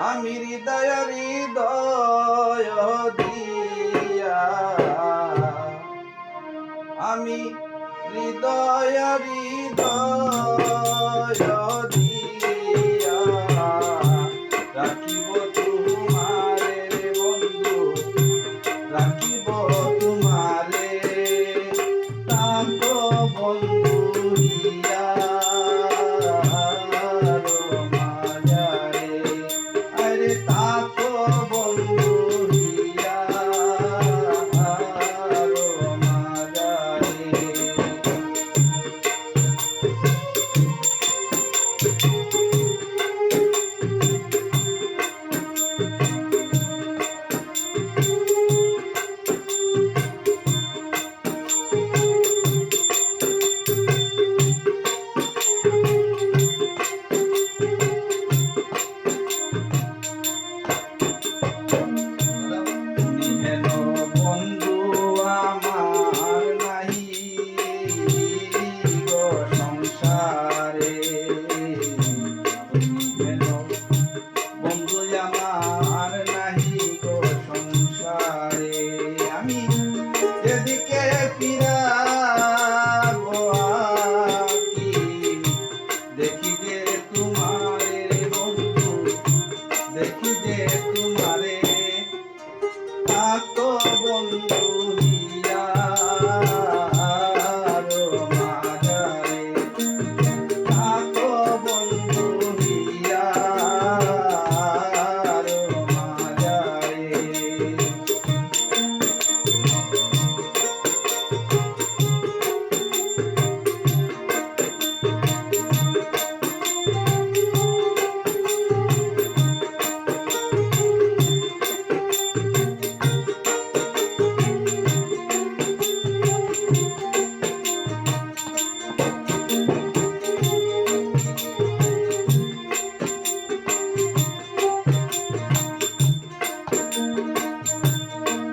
আমি হৃদয় হৃদয় দিয়া। আমি হৃদয়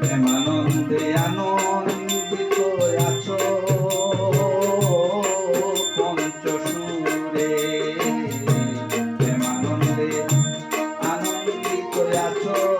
প্রেমানন্দে আনন্দিত আছো পঞ্চসুরে। প্রেমানন্দে আনন্দিত আছো।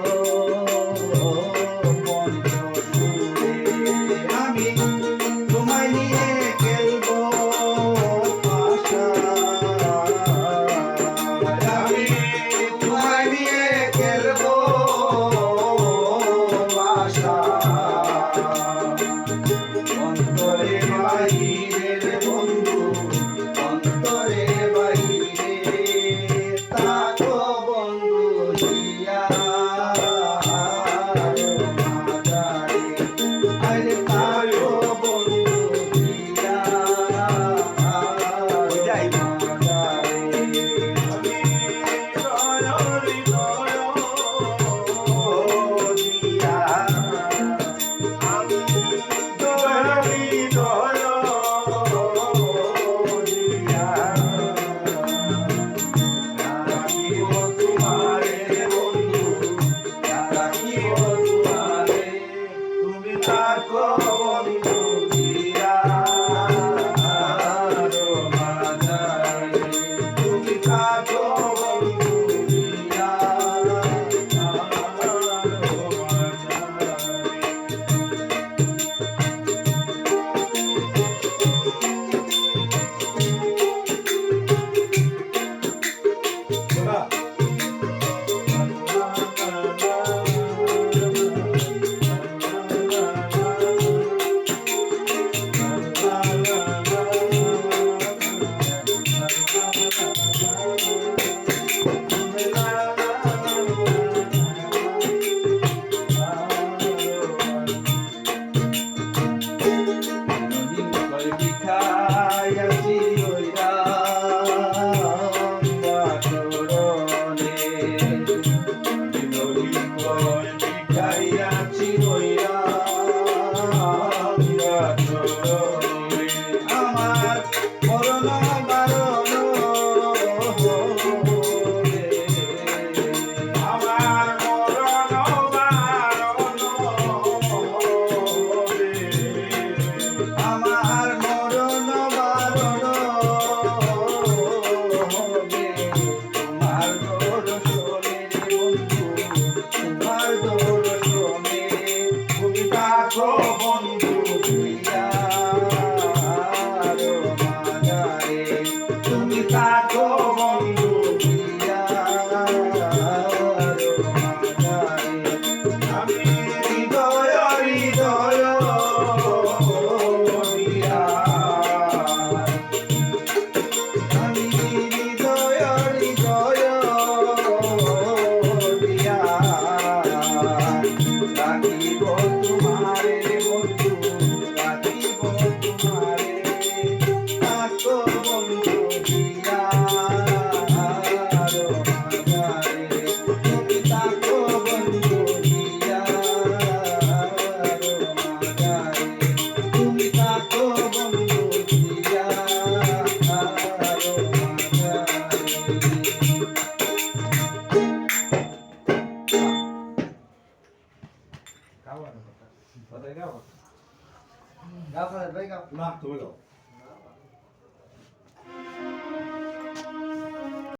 પતંગ ગાવ ગાવ ભાઈ ગાવ ના તમે ગાવ